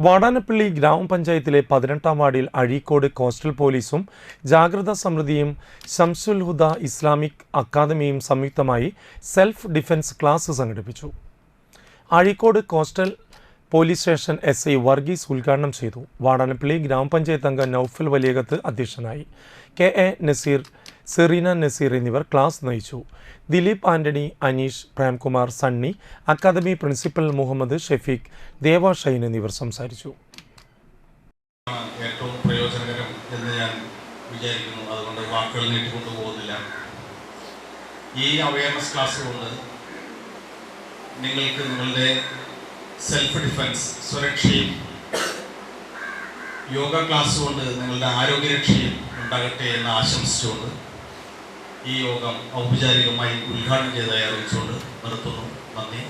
വാടാനപ്പള്ളി ഗ്രാമപഞ്ചായത്തിലെ പതിനെട്ടാം വാർഡിൽ അഴീക്കോട് കോസ്റ്റൽ പോലീസും ജാഗ്രതാ സമൃദ്ധിയും ഷംസുൽ ഹുദ ഇസ്ലാമിക് അക്കാദമിയും സംയുക്തമായി സെൽഫ് ഡിഫൻസ് ക്ലാസ് സംഘടിപ്പിച്ചു. Azhikode coastal police station S I Varghese ഉദ്ഘാടനം ചെയ്തു. വാടാനപ്പള്ളി ഗ്രാമപഞ്ചായത്ത് അംഗം നൌഫൽ വലിയകത്ത് അധ്യക്ഷനായി. കെ എ നസീർ സെറീന നസീർ എന്നിവർ ക്ലാസ് നയിച്ചു. ദിലീപ് ആന്റണി അനീഷ് പ്രേംകുമാർ സണ്ണി അക്കാദമി പ്രിൻസിപ്പൽ മുഹമ്മദ് ഷെഫീഖ് ദേവ ഷൈൻ എന്നിവർ സംസാരിച്ചു. ഏറ്റവും പ്രയോജനകരം എന്ന് ഞാൻ വിചാരിക്കുന്നു. അതുകൊണ്ട് വാക്കുകൾ നീട്ടിക്കൊണ്ടു പോകുന്നില്ല. ഈ അവയർനെസ് ക്ലാസ് കൊണ്ട് നിങ്ങൾക്ക് നിങ്ങളുടെ സെൽഫ് ഡിഫൻസ് സുരക്ഷയും യോഗ ക്ലാസ് കൊണ്ട് നിങ്ങളുടെ ആരോഗ്യരക്ഷയും ഉണ്ടാകട്ടെ എന്ന് ആശംസിച്ചുകൊണ്ട് ഈ യോഗം ഔപചാരികമായി ഉദ്ഘാടനം ചെയ്തതായി അറിയിച്ചുകൊണ്ട് നിർത്തുന്നു. നന്ദി.